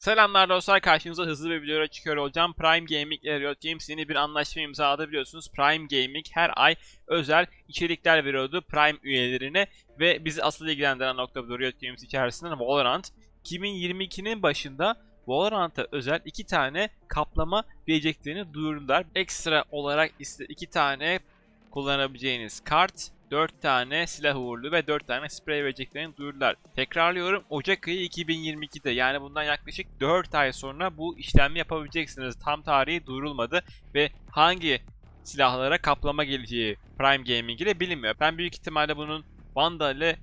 Selamlar dostlar karşınıza hızlı bir videoya çıkıyor olacağım. Prime Gaming ile Riot Games yeni bir anlaşma imzaladı biliyorsunuz. Prime Gaming her ay özel içerikler veriyordu Prime üyelerine ve bizi asıl ilgilendiren nokta bu Riot Games içerisinde Valorant. 2022'nin başında Valorant'a özel iki tane kaplama vereceklerini duyurdular. Ekstra olarak iki tane kullanabileceğiniz kart, 4 tane silah uğurlu ve 4 tane sprey vereceklerini duyurdular. Tekrarlıyorum Ocak ayı 2022'de yani bundan yaklaşık 4 ay sonra bu işlemi yapabileceksiniz. Tam tarihi duyurulmadı ve hangi silahlara kaplama geleceği Prime Gaming ile bilinmiyor. Ben büyük ihtimalle bunun Vandal ile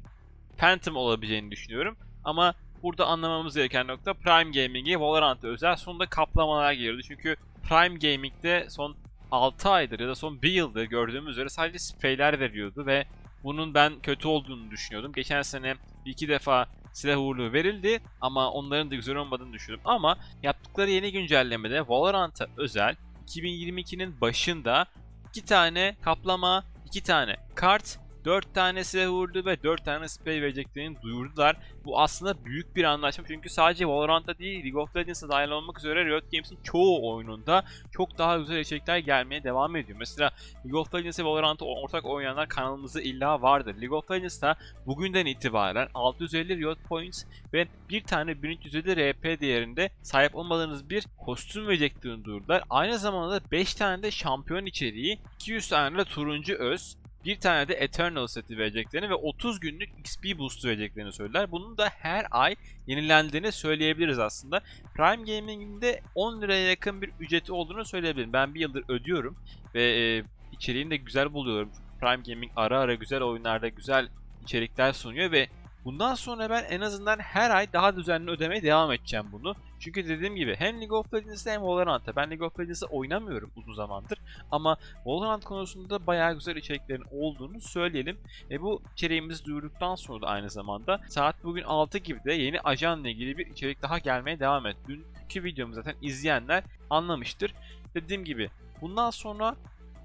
Phantom olabileceğini düşünüyorum. Ama burada anlamamız gereken nokta Prime Gaming'e Valorant'a özel sonunda kaplamalar girdi. Çünkü Prime Gaming'de son 6 aydır ya da son 1 yıldır gördüğümüz üzere sadece spreyler veriyordu ve bunun ben kötü olduğunu düşünüyordum. Geçen sene iki defa silah uğurluğu verildi ama onların da güzel olmadığını düşünüyordum. Ama yaptıkları yeni güncellemede Valorant'a özel 2022'nin başında 2 tane kaplama, 2 tane kart, 4 tane silah uğurlu ve 4 tane sprey vereceklerini duyurdular. Bu aslında büyük bir anlaşma çünkü sadece Valorant'ta değil League of Legends'a dahil olmak üzere Riot Games'in çoğu oyununda çok daha güzel içerikler gelmeye devam ediyor. Mesela League of Legends ve Valorant'ı ortak oynayanlar kanalımızda illa vardır. League of Legends'ta bugünden itibaren 650 Riot Points ve bir tane 1350 RP değerinde sahip olmadığınız bir kostüm vereceklerini duyurdular. Aynı zamanda 5 tane de şampiyon içeriği, 200 tane de turuncu öz, bir tane de Eternal seti vereceklerini ve 30 günlük XP boost vereceklerini söylediler. Bunun da her ay yenilendiğini söyleyebiliriz aslında. Prime Gaming'in de 10 liraya yakın bir ücreti olduğunu söyleyebilirim. Ben bir yıldır ödüyorum ve e, içeriğini de güzel buluyorum. Prime Gaming ara ara güzel oyunlarda güzel içerikler sunuyor ve bundan sonra ben en azından her ay daha düzenli ödemeye devam edeceğim bunu. Çünkü dediğim gibi hem League of Legends'te hem Valorant'ta. Ben League of Legends'ı oynamıyorum uzun zamandır. Ama Valorant konusunda bayağı güzel içeriklerin olduğunu söyleyelim. E bu içeriğimizi duyurduktan sonra da aynı zamanda saat bugün 6 gibi de yeni ajanla ilgili bir içerik daha gelmeye devam et. Dünkü videomu zaten izleyenler anlamıştır. Dediğim gibi bundan sonra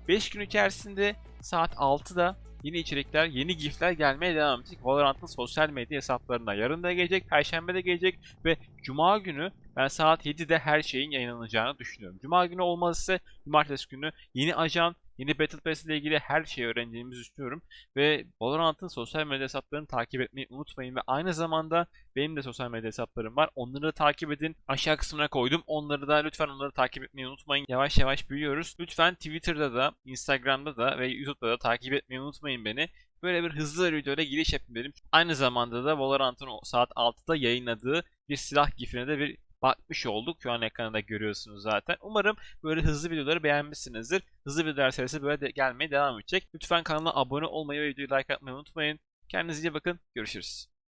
5 gün içerisinde saat 6'da yeni içerikler, yeni gifler gelmeye devam edecek. Valorant'ın sosyal medya hesaplarına yarın da gelecek, perşembe de gelecek ve cuma günü ben saat 7'de her şeyin yayınlanacağını düşünüyorum. Cuma günü olmazsa cumartesi günü yeni ajan, yeni Battle Pass ile ilgili her şeyi öğreneceğimizi düşünüyorum. Ve Valorant'ın sosyal medya hesaplarını takip etmeyi unutmayın ve aynı zamanda benim de sosyal medya hesaplarım var. Onları da takip edin. Aşağı kısmına koydum. Onları da lütfen onları takip etmeyi unutmayın. Yavaş yavaş büyüyoruz. Lütfen Twitter'da da, Instagram'da da ve YouTube'da da takip etmeyi unutmayın beni. Böyle bir hızlı videoyla giriş yapayım dedim. Aynı zamanda da Valorant'ın saat 6'da yayınladığı bir silah gifine de bir bakmış olduk. Şu an ekranda görüyorsunuz zaten. Umarım böyle hızlı videoları beğenmişsinizdir. Hızlı videolar serisi böyle de gelmeye devam edecek. Lütfen kanala abone olmayı ve videoyu like atmayı unutmayın. Kendinize iyi bakın. Görüşürüz.